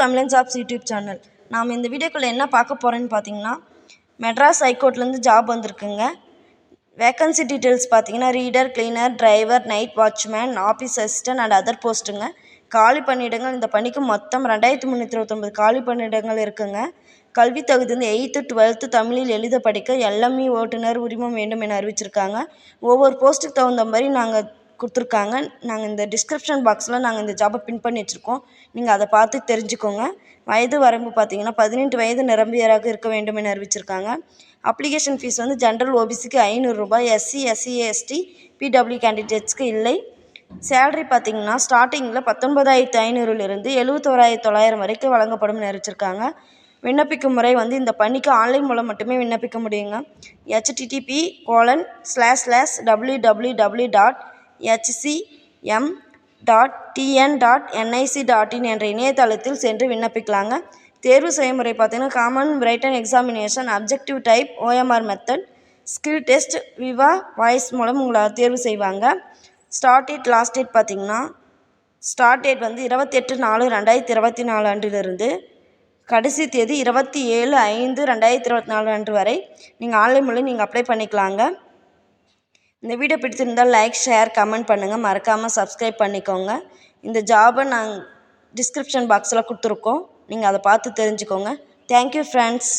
தமிழன் jobs YouTube channel. நாம் இந்த வீடியோக்குள்ளே என்ன பார்க்க போகிறோன்னு பார்த்தீங்கன்னா மெட்ராஸ் ஹைகோர்ட்லேருந்து ஜாப் வந்திருக்குங்க. வேக்கன்சி டீட்டெயில்ஸ் பார்த்தீங்கன்னா reader cleaner driver night watchman office assistant and other போஸ்ட்டுங்க காலி பணியிடங்கள் இந்த பணிக்கு மொத்தம் ரெண்டாயிரத்தி முந்நூற்றி இருபத்தொம்பது காலி பணியிடங்கள் இருக்குங்க. கல்வி தகுதி வந்து எயித்து டுவெல்த்து தமிழில் எழுத படிக்க எல்எம்இ ஓட்டுநர் உரிமம் வேண்டும் என அறிவிச்சிருக்காங்க. ஒவ்வொரு போஸ்ட்டுக்கு தகுந்த மாதிரி நாங்கள் கொடுத்துருக்காங்க. நாங்கள் இந்த டிஸ்கிரிப்ஷன் பாக்ஸில் நாங்கள் இந்த ஜாபை பின் பண்ணி வச்சுருக்கோம். நீங்கள் அதை பார்த்து தெரிஞ்சுக்கோங்க. வயது வரம்பு பார்த்தீங்கன்னா பதினெட்டு வயது நிரம்பியராக இருக்க வேண்டும் என அறிவிச்சிருக்காங்க. அப்ளிகேஷன் ஃபீஸ் வந்து ஜென்ரல் ஓபிசிக்கு ஐநூறுரூபா எஸ்சி எஸ்சி எஸ்டி பிடபிள்யூ கேண்டிடேட்ஸ்க்கு இல்லை. சேலரி பார்த்தீங்கன்னா ஸ்டார்டிங்கில் பத்தொன்பதாயிரத்து ஐநூறுலேருந்து எழுபத்தோராயிரத்து தொள்ளாயிரம் வரைக்கும் வழங்கப்படும் என அறிவிச்சிருக்காங்க. விண்ணப்பிக்கும் முறை வந்து இந்த பணிக்கு ஆன்லைன் மூலம் மட்டுமே விண்ணப்பிக்க முடியுங்க. HTTP colon slash slash W W W dot HCM dot TN dot NIC dot in என்ற இணையதளத்தில் சென்று விண்ணப்பிக்கலாங்க. தேர்வு செய்முறை பார்த்தீங்கன்னா common written examination objective type OMR method skill test viva voce மூலம் உங்களை தேர்வு செய்வாங்க. ஸ்டார்ட் டேட் லாஸ்ட் டேட் பார்த்தீங்கன்னா ஸ்டார்ட் டேட் வந்து இருபத்தெட்டு நாலு ரெண்டாயிரத்தி இருபத்தி நாலு அன்றிலிருந்து கடைசி தேதி இருபத்தி ஏழு ஐந்து ரெண்டாயிரத்தி இருபத்தி நாலு அன்று வரை நீங்கள் ஆன்லைன் மூலம் நீங்கள் அப்ளை பண்ணிக்கலாங்க. இந்த வீடியோ பிடிச்சிருந்தால் லைக் ஷேர் கமெண்ட் பண்ணுங்கள் மறக்காமல் சப்ஸ்கிரைப் பண்ணிக்கோங்க. இந்த ஜாபை நாங்கள் டிஸ்கிரிப்ஷன் பாக்ஸில் கொடுத்துருக்கோம். நீங்கள் அதை பார்த்து தெரிஞ்சுக்கோங்க. Thank you friends